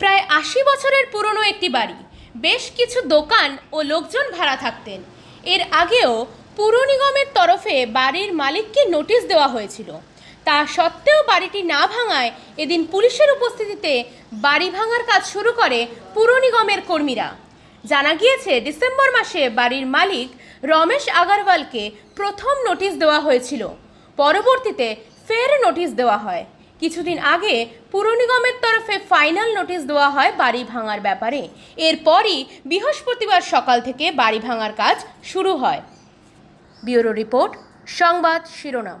প্রায় আশি বছরের পুরনো একটি বাড়ি। বেশ কিছু দোকান ও লোকজন ভাড়া থাকতেন। এর আগেও পুর নিগমের তরফে বাড়ির মালিককে নোটিশ দেওয়া হয়েছিল। তা সত্ত্বেও বাড়িটি না ভাঙায় এদিন পুলিশের উপস্থিতিতে বাড়ি ভাঙার কাজ শুরু করে পুর নিগমের কর্মীরা। জানা গিয়েছে, ডিসেম্বর মাসে বাড়ির মালিক রমেশ আগারওয়ালকে প্রথম নোটিশ দেওয়া হয়েছিল। পরবর্তীতে ফের নোটিশ দেওয়া হয়। কিছুদিন আগে পুর নিগমের তরফে ফাইনাল নোটিশ দেওয়া হয় বাড়ি ভাঙার ব্যাপারে। এরপরই বৃহস্পতিবার সকাল থেকে বাড়ি ভাঙার কাজ শুরু হয়। ব্যুরো রিপোর্ট, সংবাদ শিরোনাম।